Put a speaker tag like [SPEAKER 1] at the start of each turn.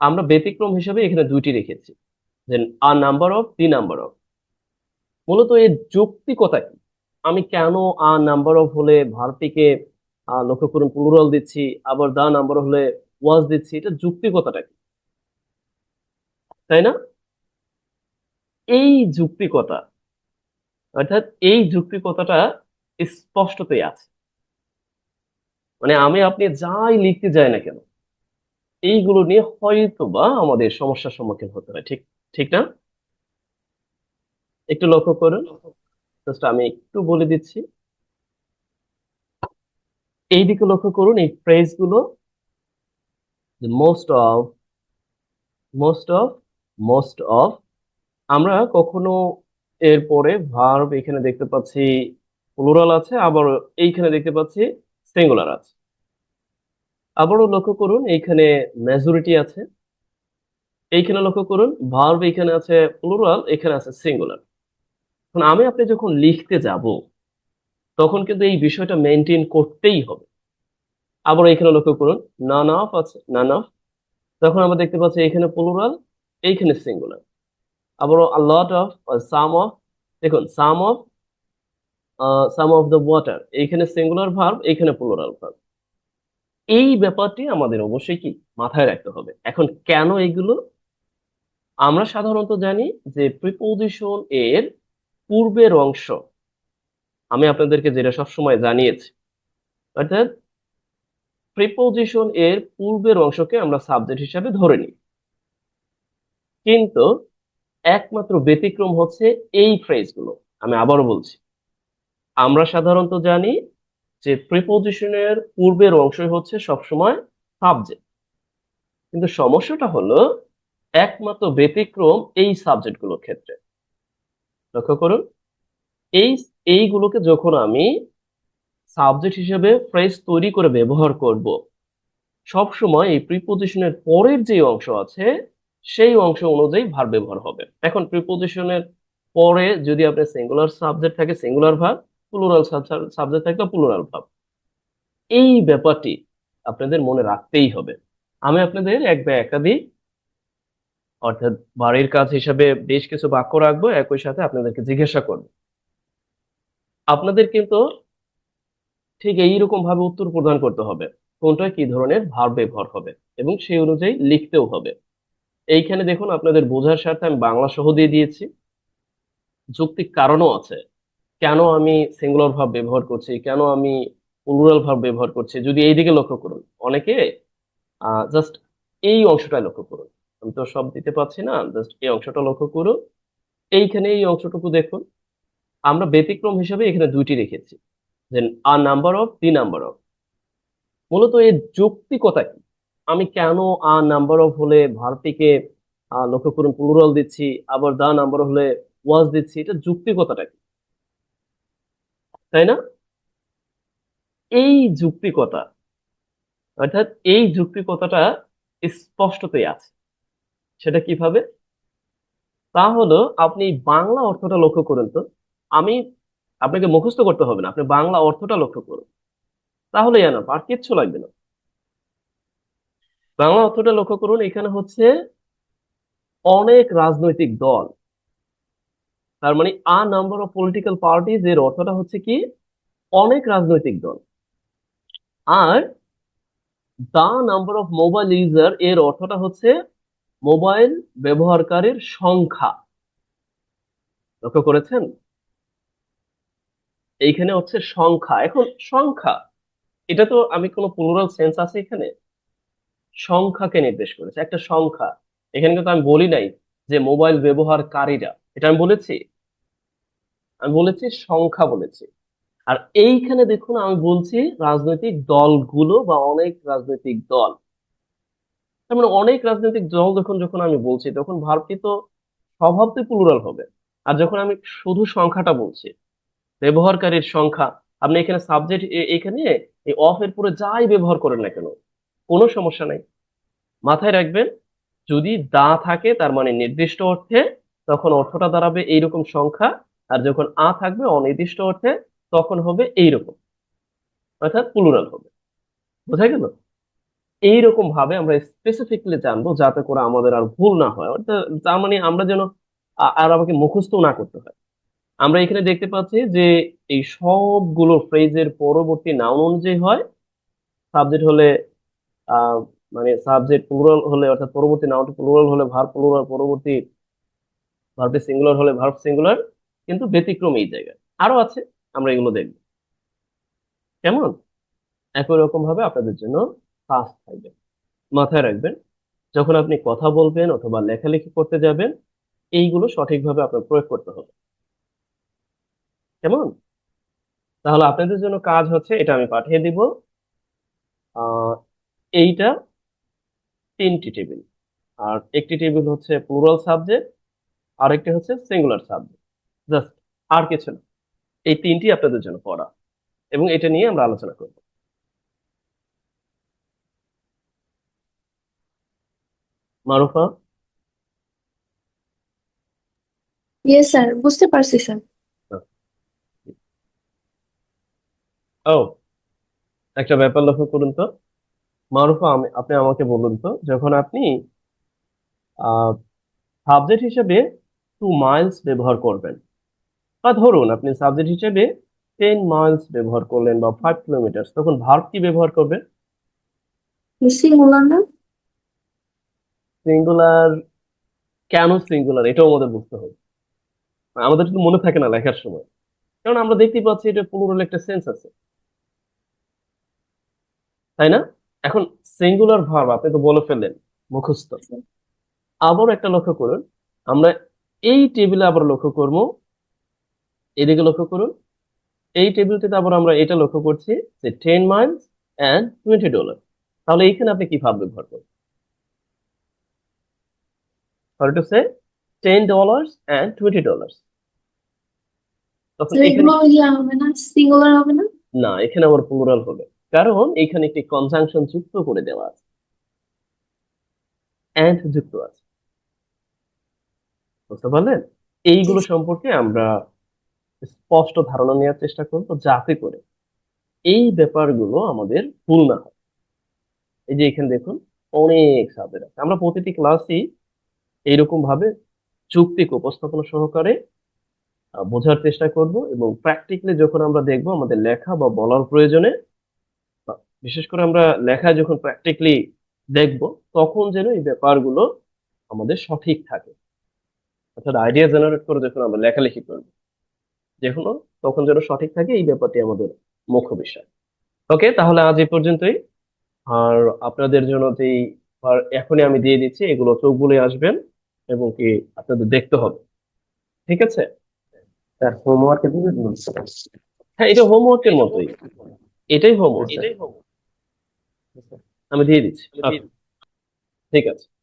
[SPEAKER 1] আমরা ব্যতিক্রম হিসেবে এখানে দুইটি রেখেছি। Then a number of the number of মূলত এর যৌক্তিকতা কি? আমি কেন আ নাম্বার অফ হলে ভারতীকে লক্ষ্য করুন প্লুরাল দিচ্ছি, আবার দা নাম্বার হলে ওয়াজ দিচ্ছি, এটা যৌক্তিকতাটা কি? তাই না? এই যৌক্তিকতা, অর্থাৎ এই যৌক্তিকতাটা স্পষ্টতই আছে। মানে আমি, আপনি যাই লিখতে যাই না কেন এইগুলো নিয়ে হয়তো বা আমাদের সমস্যার সম্মুখীন হতে হয় ঠিক ঠিক না? একটু লক্ষ্য করুন। আমি একটু বলে দিচ্ছি। এই দিকে লক্ষ্য করুন, এই ফ্রেজগুলো most of most of most of আমরা কখনো এরপরে ভার্ব এখানে দেখতে পাচ্ছি প্লুরাল আছে, আবার এইখানে দেখতে পাচ্ছি সিঙ্গুলার আছে। আবারও লক্ষ্য করুন, এইখানে মেজরিটি আছে। এইখানে লক্ষ্য করুন ভার্ব এখানে আছে প্লুরাল এখানে আছে সিঙ্গুলার এখন আমি আপনি যখন লিখতে যাব, তখন কিন্তু এই বিষয়টা মেনটেন করতেই হবে। আবার এখানে লক্ষ্য করুন নান অফ আছে নান অফ তখন আমরা দেখতে পাচ্ছি এখানে প্লুরাল এইখানে সিঙ্গুলার আবারও লট অফ সাম অফ দেখুন some of some of the water এইখানে সিঙ্গুলার ভার্ব এইখানে প্লুরাল ভার্ব এই ব্যাপারটি আমাদের অবশ্যই কি মাথায় রাখতে হবে। এখন কেন এগুলো? আমরা সাধারণত জানি যে প্রিপোজিশন এর পূর্বের অংশ, আমি আপনাদেরকে যেটা সবসময় জানিয়েছি, অর্থাৎ প্রিপোজিশন এর পূর্বের অংশকে আমরা সাবজেক্ট হিসাবে ধরে নিই। কিন্তু একমাত্র ব্যতিক্রম হচ্ছে এই ফ্রেজগুলো আমি আবারও বলছি। আমরা সাধারণত জানি যে প্রিপোজিশনের পূর্বের অংশই হচ্ছে সবসময় সাবজেক্ট কিন্তু সমস্যাটা হলো, একমাত্র ব্যতিক্রম এই সাবজেক্টগুলোর ক্ষেত্রে। লক্ষ্য করুন, এই, এইগুলোকে যখন আমি সাবজেক্ট হিসেবে ফ্রেজ তৈরি করে ব্যবহার করব সব সময় এই প্রিপোজিশনের পরের যে অংশ আছে, সেই অংশ অনুযায়ী ভার ব্যবহার হবে। এখন প্রিপোজিশনের পরে যদি আপনার সিঙ্গুলার সাবজেক্ট থাকে সিঙ্গুলার ভার প্লুরাল সাবজেক্ট থাকলে প্লুরাল ভাব এই ব্যাপারটি আপনাদের মনে রাখতেই হবে। আমি আপনাদের এক বা একাধিক অর্থাৎ বাড়ির কাজ হিসাবে বেশ কিছু বাক্য রাখব, একই সাথে আপনাদেরকে জিজ্ঞাসা করব। আপনাদের কিন্তু ঠিক এইরকম ভাবে উত্তর প্রদান করতে হবে। কোনটা কি ধরনের ভার ব্যবহার হবে এবং সেই অনুযায়ী লিখতেও হবে। এইখানে দেখুন আপনাদের বোঝার স্বার্থে আমি বাংলা সহ দিয়ে দিয়েছি। যৌক্তিক কারণও আছে। কেন আমি সিঙ্গুলার ভাব ব্যবহার করছি? কেন আমি প্লুরাল ভাব ব্যবহার করছি? যদি এই দিকে লক্ষ্য করুন, অনেকে জাস্ট এই অংশটাই লক্ষ্য করুন। আমি তো সব দিতে পারছি না জাস্ট এই অংশটা লক্ষ্য করুন। এইখানে এই অংশটুকু দেখুন। আমরা ব্যতিক্রম হিসেবে এখানে দুইটি রেখেছি। Then a number of the number of মূলত এর যৌক্তিকতা কি? আমি কেন আ নাম্বার অফ হলে ভারতীকে লক্ষ্য করুন প্লুরাল দিচ্ছি, আবার দা নাম্বার হলে ওয়াজ দিচ্ছি, এটা যৌক্তিকতাটা কি? তাই না? এই যুক্তিকতা, অর্থাৎ এই যুক্তিকতাটা স্পষ্টতই আছে। সেটা কীভাবে? তা হলো, আপনি বাংলা অর্থটা লক্ষ্য করুন তো। আমি আপনাকে মুখস্থ করতে হবে না, আপনি বাংলা অর্থটা লক্ষ্য করুন। তাহলে না আর কিচ্ছু লাগবে না। বাংলা অর্থটা লক্ষ্য করুন, এখানে হচ্ছে অনেক রাজনৈতিক দল তার মানে a number of political parties এর অর্থটা হচ্ছে কি? অনেক রাজনৈতিক দল। আর the number of mobile user এর অর্থটা হচ্ছে মোবাইল ব্যবহারকারীর সংখ্যা। লক্ষ্য করেছেন? এইখানে হচ্ছে সংখ্যা। এখন সংখ্যা, এটা তো আমি কোনো প্লুরাল সেন্স আছে এখানে? সংখ্যাকে নির্দেশ করেছে। একটা সংখ্যা। এখানে কিন্তু আমি বলি নাই যে মোবাইল ব্যবহারকারীরা। এটা আমি বলেছি। আমি বলেছি, সংখ্যা বলেছি। আর এইখানে দেখুন, আমি বলছি রাজনৈতিক দলগুলো বা অনেক রাজনৈতিক দল। তার মানে অনেক রাজনৈতিক দল যখন যখন আমি বলছি, তখন ভারতটি তো স্বভাবতই প্লুরাল হবে। আর যখন আমি শুধু সংখ্যাটা বলছি, ব্যবহারকারীর সংখ্যা, আপনি এখানে সাবজেক্ট এখানে এই অফ এর পরে যাই ব্যবহার করেন না কেন, কোনো সমস্যা নাই। মাথায় রাখবেন, যদি দা থাকে, তার মানে নির্দিষ্ট অর্থে, তখন অর্থটা দাঁড়াবে এইরকম সংখ্যা আর যখন আ থাকবে, অনির্দিষ্ট অর্থে তখন হবে এইরকম। অর্থাৎ প্লুরাল হবে। বোঝা গেল? এইরকম ভাবে আমরা স্পেসিফিকলি জানব যাতে করে আমাদের আর ভুল না হয়। অর্থাৎ তার মানে আমরা যেন আর আমাকে মুখস্থ না করতে হয়। আমরা এখানে দেখতে পাচ্ছি যে এই সবগুলো ফ্রেজের পরবর্তী নাউন অনুযায়ী হয়। সাবজেক্ট হলে মানে সাবজেক্ট প্লুরাল হলে, অর্থাৎ পরবর্তী নাউনটি প্লুরাল হলে ভার্ব প্লুরাল পরবর্তী ভার্বটি সিঙ্গুলার হলে ভার্ব সিঙ্গুলার কিন্তু ব্যতিক্রম এই জায়গায়। আরও আছে, আমরা এগুলো দেখব। কেমন? একই রকম ভাবে আপনাদের জন্য কাজ থাকবে। মাথায় রাখবেন, যখন আপনি কথা বলবেন অথবা লেখালেখি করতে যাবেন, এইগুলো সঠিকভাবে আপনার প্রয়োগ করতে হবে। কেমন? তাহলে আপনাদের জন্য কাজ হচ্ছে, এটা আমি পাঠিয়ে দিব। এইটা তিনটি টেবিল। আর একটি টেবিল হচ্ছে প্লুরাল সাবজেক্ট আর একটি হচ্ছে সিঙ্গুলার সাবজেক্ট জাস্ট আর কিছু না। এই তিনটি আপনাদের জন্য পড়া। এবং এটা নিয়ে আমরা আলোচনা করব। মারুফা?
[SPEAKER 2] ইয়েস স্যার বুঝতে পারছি স্যার
[SPEAKER 1] ও একটা ব্যাপার লক্ষ্য করুন তো। মারুফা আমি আপনি আমাকে বলুন তো যখন আপনি সাবজেক্ট হিসেবে টু মাইলস ব্যবহার করবেন বা ধরুন আপনি সাবজেক্ট হিসেবে টেন মাইলস ব্যবহার করলেন বা ফাইভ কিলোমিটার তখন ভার্ব কি ব্যবহার করবেন
[SPEAKER 2] সিঙ্গুলার না?
[SPEAKER 1] সিঙ্গুলার কেন সিঙ্গুলার এটাও আমাদের বুঝতে হবে। আমাদের কিন্তু মনে থাকে না লেখার সময়। কারণ আমরা দেখতেই পাচ্ছি এটা প্লুরাল একটা সেন্স আছে। তাই না? এখন সিঙ্গুলার ভার্ব আপনি তো বলে ফেললেন মুখস্থ। আবার একটা লক্ষ্য করুন আমরা এই টেবিলে আবার লক্ষ্য করব এদিকে লক্ষ্য করুন এই টেবিলটিতে আবার আমরা এটা লক্ষ্য করছি যে ten miles and twenty dollar তাহলে এইখানে আপনি কি ভাব ব্যবহার করবেন? Sorry to say ten and twenty
[SPEAKER 2] ইয়ে হবে না?
[SPEAKER 1] এখানে আবার প্লুরাল হবে। কারণ এখানে একটি কনজাংশন যুক্ত করে দেওয়া আছে। অ্যান্ড যুক্ত আছে। বুঝতে পারলেন? এইগুলো সম্পর্কে আমরা স্পষ্ট ধারণা নেওয়ার চেষ্টা করব যাতে করে এই ব্যাপারগুলো আমাদের ভুল না হয়। এই যে এখানে দেখুন, অনেক সাবজেক্ট আছে। আমরা প্রতিটি ক্লাসই এইরকম ভাবে যুক্তিক উপস্থাপনা সহকারে বোঝার চেষ্টা করব এবং প্র্যাকটিক্যালি যখন আমরা দেখব আমাদের লেখা বা বলার প্রয়োজনে বিশেষ করে আমরা লেখা যখন প্র্যাকটিক্যালি দেখব, তখন যেন এই ব্যাপারগুলো আমাদের সঠিক থাকে। অর্থাৎ আইডিয়া জেনারেট করে যখন আমরা লেখালেখি করব। যেন তখন যেন সঠিক থাকে এই ব্যাপারটি আমাদের মুখ্য বিষয়। ওকে তাহলে আজ এই পর্যন্তই। আর আপনাদের জন্য যেই আর এখনই আমি দিয়ে দিচ্ছি এগুলো চোখ বলে আসবেন এবং কি আপনাদের দেখতে হবে। ঠিক আছে?
[SPEAKER 3] স্যার হোমওয়ার্কে
[SPEAKER 1] হ্যাঁ এটা হোমওয়ার্কের মতোই। এটাই হোমওয়ার্ক আমি দিয়ে দিচ্ছি। আচ্ছা, ঠিক আছে।